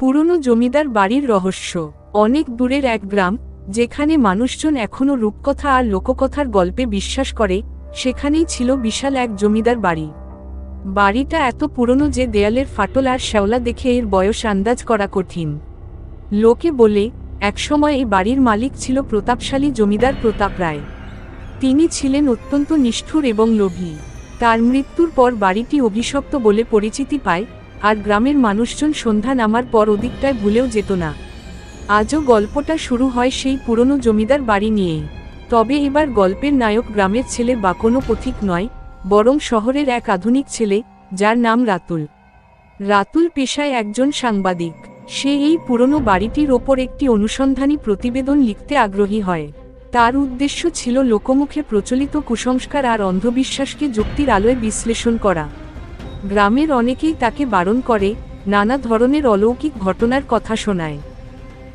পুরনো জমিদার বাড়ির রহস্য। অনেক দূরের এক গ্রাম, যেখানে মানুষজন এখনও রূপকথা আর লোককথার গল্পে বিশ্বাস করে, সেখানেই ছিল বিশাল এক জমিদার বাড়ি। বাড়িটা এত পুরনো যে দেয়ালের ফাটল আর শ্যাওলা দেখে এর বয়স আন্দাজ করা কঠিন। লোকে বলে, একসময় এই বাড়ির মালিক ছিল প্রতাপশালী জমিদার প্রতাপ রায়। তিনি ছিলেন অত্যন্ত নিষ্ঠুর এবং লোভী। তার মৃত্যুর পর বাড়িটি অভিশপ্ত বলে পরিচিতি পায় আর গ্রামের মানুষজন সন্ধ্যা নামার পর ওদিকটায় ভুলেও যেত না। আজও গল্পটা শুরু হয় সেই পুরনো জমিদার বাড়ি নিয়েই। তবে এবার গল্পের নায়ক গ্রামের ছেলে বা কোনো পথিক নয়, বরং শহরের এক আধুনিক ছেলে, যার নাম রাতুল। রাতুল পেশায় একজন সাংবাদিক। সে এই পুরনো বাড়িটির ওপর একটি অনুসন্ধানী প্রতিবেদন লিখতে আগ্রহী হয়। তার উদ্দেশ্য ছিল লোকমুখে প্রচলিত কুসংস্কার আর অন্ধবিশ্বাসকে যুক্তির আলোয় বিশ্লেষণ করা। গ্রামের অনেকেই তাকে বারণ করে, নানা ধরনের অলৌকিক ঘটনার কথা শোনায়।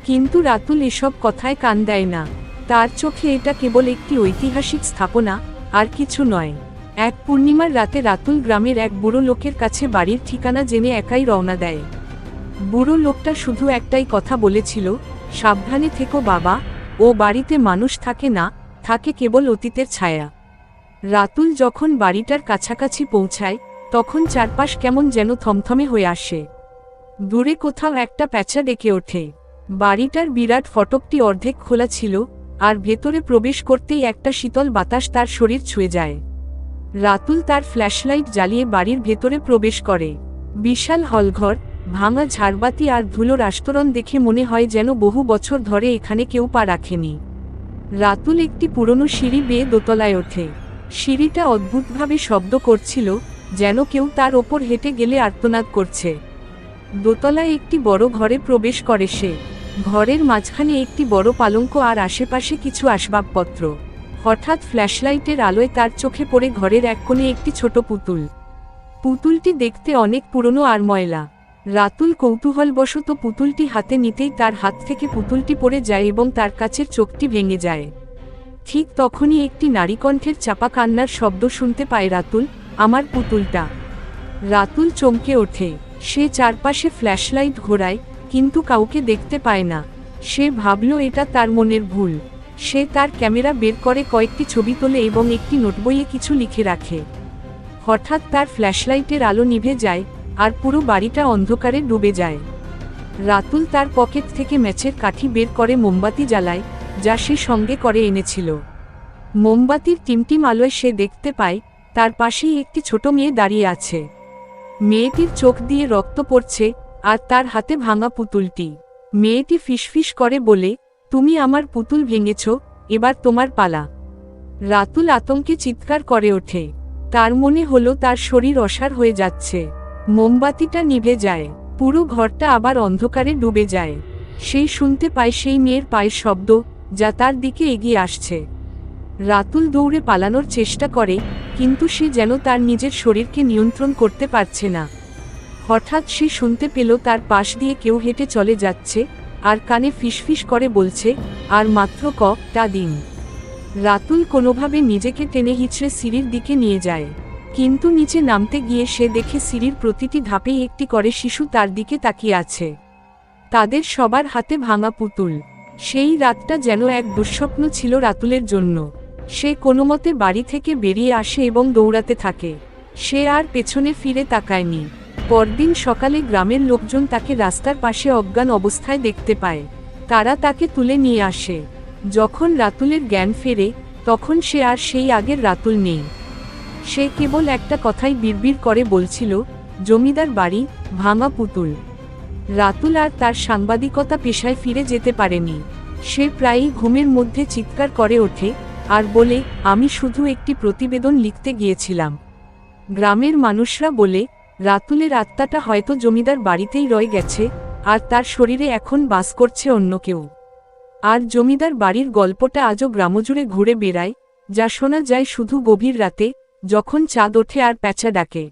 কিন্তু রাতুল এসব কথায় কান দেয় না। তার চোখে এটা কেবল একটি ঐতিহাসিক স্থাপনা, আর কিছু নয়। এক পূর্ণিমার রাতে রাতুল গ্রামের এক বুড়ো লোকের কাছে বাড়ির ঠিকানা জেনে একাই রওনা দেয়। বুড়ো লোকটা শুধু একটাই কথা বলেছিল, সাবধানে থেকো বাবা, ও বাড়িতে মানুষ থাকে না, থাকে কেবল অতীতের ছায়া। রাতুল যখন বাড়িটার কাছাকাছি পৌঁছায় তখন চারপাশ কেমন যেন থমথমে হয়ে আসে। দূরে কোথাও একটা প্যাঁচা ডেকে ওঠে। বাড়িটার বিরাট ফটকটি অর্ধেক খোলা ছিল, আর ভেতরে প্রবেশ করতেই একটা শীতল বাতাস তার শরীর ছুঁয়ে যায়। রাতুল তার ফ্ল্যাশলাইট জ্বালিয়ে বাড়ির ভেতরে প্রবেশ করে। বিশাল হলঘর, ভাঙা ঝাড়বাতি আর ধুলোর আস্তরণ দেখে মনে হয় যেন বহু বছর ধরে এখানে কেউ পা রাখেনি। রাতুল একটি পুরনো সিঁড়ি বেয়ে দোতলায় ওঠে। সিঁড়িটা অদ্ভুতভাবে শব্দ করছিল যেন কেউ তার ওপর হেঁটে গেলে আর্তনাদ করছে। দোতলায় একটি বড় ঘরে প্রবেশ করে সে। ঘরের মাঝখানে একটি বড় পালঙ্ক আর আশেপাশে কিছু আসবাবপত্র। হঠাৎ ফ্ল্যাশলাইটের আলোয় তার চোখে পড়ে ঘরের এক কোণে একটি ছোট পুতুল। পুতুলটি দেখতে অনেক পুরনো আর ময়লা। রাতুল কৌতূহলবশত পুতুলটি হাতে নিতেই তার হাত থেকে পুতুলটি পড়ে যায় এবং তার কাছের চোখটি ভেঙে যায়। ঠিক তখনই একটি নারীকণ্ঠের চাপা কান্নার শব্দ শুনতে পায় রাতুল। আমার পুতুলটা। রাতুল চমকে ওঠে। সে চারপাশে ফ্ল্যাশলাইট ঘোরায়, কিন্তু কাউকে দেখতে পায় না। সে ভাবল এটা তার মনের ভুল। সে তার ক্যামেরা বের করে কয়েকটি ছবি তোলে এবং একটি নোটবইয়ে কিছু লিখে রাখে। হঠাৎ তার ফ্ল্যাশলাইটের আলো নিভে যায় আর পুরো বাড়িটা অন্ধকারে ডুবে যায়। রাতুল তার পকেট থেকে ম্যাচের কাঠি বের করে মোমবাতি জ্বালায়, যা সে সঙ্গে করে এনেছিল। মোমবাতির টিমটিম আলোয় সে দেখতে পায় তার পাশেই একটি ছোট মেয়ে দাঁড়িয়ে আছে। মেয়েটির চোখ দিয়ে রক্ত পড়ছে আর তার হাতে ভাঙা পুতুলটি। মেয়েটি ফিসফিস করে বলে, তুমি আমার পুতুল ভেঙেছ, এবার তোমার পালা। রাতুল আতঙ্কে চিৎকার করে ওঠে। তার মনে হলো তার শরীর অসার হয়ে যাচ্ছে। মোমবাতিটা নিভে যায়। পুরো ঘরটা আবার অন্ধকারে ডুবে যায়। সেই শুনতে পায় সেই মেয়ের পায়ের শব্দ, যা তার দিকে এগিয়ে আসছে। রাতুল দৌড়ে পালানোর চেষ্টা করে কিন্তু সে যেন তার নিজের শরীরকে নিয়ন্ত্রণ করতে পারছে না। হঠাৎ সে শুনতে পেল তার পাশ দিয়ে কেউ হেঁটে চলে যাচ্ছে, আর কানে ফিসফিস করে বলছে, আর মাত্র কটা দিন। রাতুল কোনোভাবে নিজেকে টেনে হিচড়ে সিঁড়ির দিকে নিয়ে যায়। কিন্তু নিচে নামতে গিয়ে সে দেখে সিঁড়ির প্রতিটি ধাপেই একটি করে শিশু তার দিকে তাকিয়ে আছে। তাদের সবার হাতে ভাঙা পুতুল। সেই রাতটা যেন এক দুঃস্বপ্ন ছিল রাতুলের জন্য। সে কোনোমতে বাড়ি থেকে বেরিয়ে আসে এবং দৌড়াতে থাকে। সে আর পেছনে ফিরে তাকায়নি। পরদিন সকালে গ্রামের লোকজন তাকে রাস্তার পাশে অজ্ঞান অবস্থায় দেখতে পায়। তারা তাকে তুলে নিয়ে আসে। যখন রাতুলের জ্ঞান ফেরে, তখন সে আর সেই আগের রাতুল নেই। সে কেবল একটা কথাই বিড়বিড় করে বলছিল, জমিদার বাড়ি, ভাঙা পুতুল। রাতুল আর তার সাংবাদিকতা পেশায় ফিরে যেতে পারেনি। সে প্রায়ই ঘুমের মধ্যে চিৎকার করে ওঠে আর বলে, আমি শুধু একটি প্রতিবেদন লিখতে গিয়েছিলাম। গ্রামের মানুষরা বলে, রাতুলের আত্মাটা হয়তো জমিদার বাড়িতেই রয়ে গেছে, আর তার শরীরে এখন বাস করছে অন্য কেউ। আর জমিদার বাড়ির গল্পটা আজও গ্রামজুড়ে ঘুরে বেড়ায়, যা শোনা যায় শুধু গভীর রাতে, যখন চাঁদ ওঠে আর প্যাঁচা ডাকে।